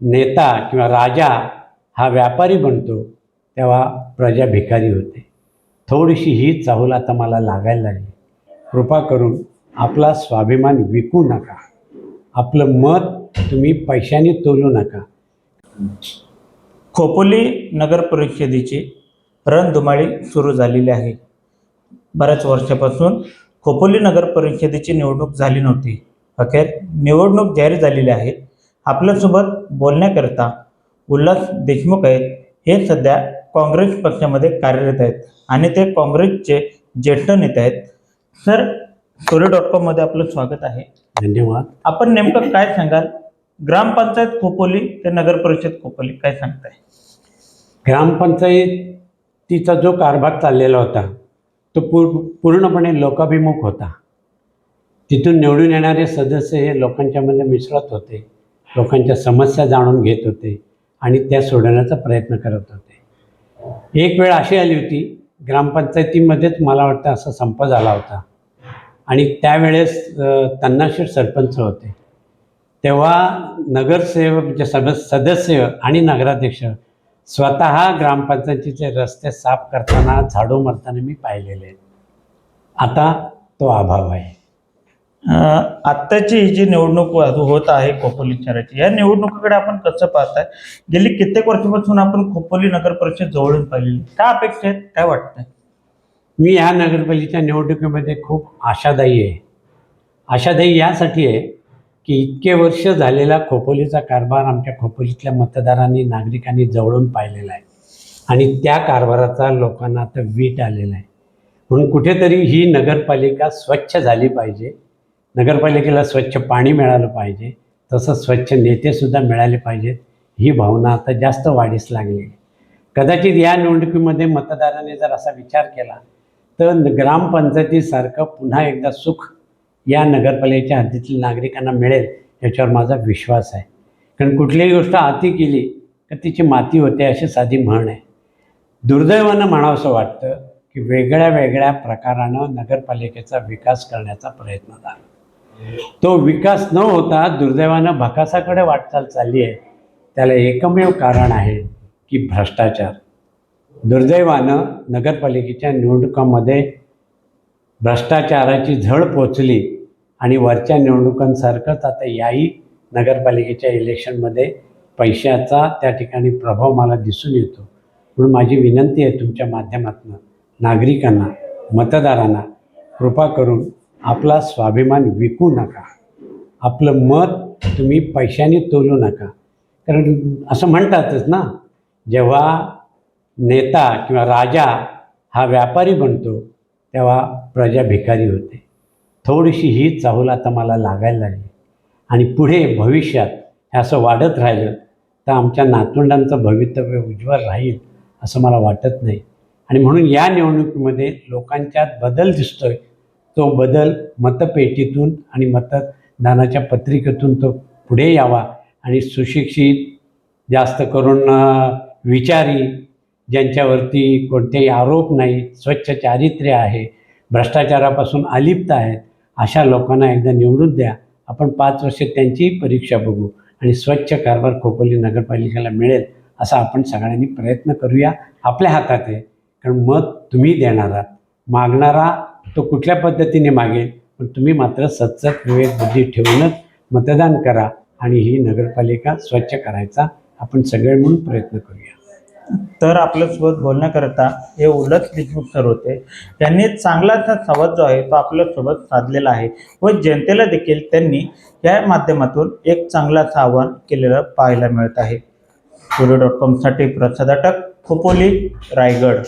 नेता किंवा राजा हा व्यापारी बनतो तेव्हा प्रजा भिकारी होते. थोडीशी ही चाहूल आता मला लागायला लागली. कृपा करून आपला स्वाभिमान विकू नका. आपलं मत तुम्ही पैशाने तोलू नका. खोपोली नगर परिषदेची रणधुमाळी सुरू झालेली आहे. बऱ्याच वर्षापासून खोपोली नगर परिषदेची निवडणूक झाली नव्हती. अखेर निवडणूक जाहीर झालेली आहे. आपल्यासोबत बोलण्याकरता उल्हास देशमुख आहेत. हे सध्या काँग्रेस पक्षामध्ये कार्यरत आहेत आणि ते काँग्रेसचे ज्येष्ठ नेते आहेत. सर स्टोरी डॉट कॉममध्ये आपलं स्वागत आहे. धन्यवाद. आपण नेमकं काय सांगाल? ग्रामपंचायत खोपोली ते नगर परिषद खोपोली काय सांगताय? ग्रामपंचायतीचा जो कारभार चाललेला होता तो पूर पूर्णपणे लोकाभिमुख होता. तिथून निवडून येणारे सदस्य हे लोकांच्यामध्ये मिसळत होते. लोकांच्या समस्या जाणून घेत होते आणि त्या सोडवण्याचा प्रयत्न करत होते. एक वेळ अशी आली होती ग्रामपंचायतीमध्येच मला वाटतं असा संप झाला होता. आणि त्यावेळेस अ, तन्नाशीर सरपंच होते. तेव्हा नगरसेवक म्हणजे सद सदस्य आणि नगराध्यक्ष स्वतः ग्रामपंचायतीचे रस्ते साफ करताना झाडू मारताना मी पाहिलेले आहेत. आता तो अभाव आहे. आत्ताची ही जी निवडणूक होत आहे खोपोली शहराची या निवडणुकीकडे आपण कसं पाहताय? गेली कित्येक वर्षापासून आपण खोपोली नगर परिषद जवळून पाहिलेली. काय अपेक्षा आहेत? काय वाटतंय? मी ह्या नगरपालिकेच्या निवडणुकीमध्ये खूप आशादायी आहे. आशादायी यासाठी आहे की इतके वर्ष झालेला खोपोलीचा कारभार आमच्या खोपोलीतल्या मतदारांनी नागरिकांनी जवळून पाहिलेला आहे. आणि त्या कारभाराचा लोकांना आता वीट आलेला आहे. म्हणून कुठेतरी ही नगरपालिका स्वच्छ झाली पाहिजे. नगरपालिकेला स्वच्छ पाणी मिळालं पाहिजे तसं स्वच्छ नेतेसुद्धा मिळाले पाहिजेत ही भावना आता जास्त वाढीस लागली. आहे कदाचित या निवडणुकीमध्ये मतदाराने जर असा विचार केला तर ग्रामपंचायतीसारखं पुन्हा एकदा सुख या नगरपालिकेच्या हद्दीतील नागरिकांना मिळेल याच्यावर माझा विश्वास आहे. कारण कुठलीही गोष्ट हाती केली तर तिची माती होते अशी साधी म्हण आहे. दुर्दैवानं म्हणावंसं वाटतं की वेगळ्या वेगळ्या प्रकारानं नगरपालिकेचा विकास करण्याचा प्रयत्न झाला. तो विकास न होता दुर्दैवानं भकासाकडे वाटचाल चालली आहे. त्याला एकमेव कारण आहे की भ्रष्टाचार. दुर्दैवानं नगरपालिकेच्या निवडणुकांमध्ये भ्रष्टाचाराची झळ पोचली आणि वरच्या निवडणुकांसारखंच आता याही नगरपालिकेच्या इलेक्शनमध्ये पैशाचा त्या ठिकाणी प्रभाव मला दिसून येतो. म्हणून माझी विनंती आहे तुमच्या माध्यमातून नागरिकांना मतदारांना कृपा करून आपला स्वाभिमान विकू नका. आपलं मत तुम्ही पैशाने तोलू नका. कारण असं म्हणतातच ना जेव्हा नेता किंवा राजा हा व्यापारी बनतो तेव्हा प्रजा भिकारी होते. थोडीशी ही चाहूल आता मला लागायला लागली. आणि पुढे भविष्यात हे असं वाढत राहिलं तर आमच्या नातवंडांचं भवितव्य उज्ज्वल राहील असं मला वाटत नाही. आणि म्हणून या निवडणुकीमध्ये लोकांच्यात बदल दिसतोय तो बदल मतपेटीतून आणि मतदानाच्या पत्रिकेतून तो पुढे यावा. आणि सुशिक्षित जास्त करून विचारी ज्यांच्यावरती कोणतेही आरोप नाही स्वच्छ चारित्र्य आहे भ्रष्टाचारापासून अलिप्त आहेत अशा लोकांना एकदा निवडून द्या. आपण पाच वर्षे त्यांचीही परीक्षा बघू आणि स्वच्छ कारभार खोपोली नगरपालिकेला मिळेल असा आपण सगळ्यांनी प्रयत्न करूया आपल्या हातात आहे. कारण मत तुम्ही देणार आहात. मागणारा तो कुठल्या पद्धतीने मागेल? पण तुम्ही मात्र सतसत विवेक बुद्धी ठेवूनच मतदान करा आणि ही नगरपालिका स्वच्छ करायचा आपण सगळे म्हणून प्रयत्न करूया. तर आपल्यासोबत बोलण्याकरता हे उलट देशमुख सर होते. त्यांनी चांगलासा संवाद जो आहे तो आपल्यासोबत साधलेला आहे व जनतेला देखील त्यांनी या माध्यमातून एक चांगलाच आव्हान केलेलं पाहायला मिळत आहे. स्टुडिओ डॉट कॉमसाठी प्रसाद अटक खोपोली रायगड.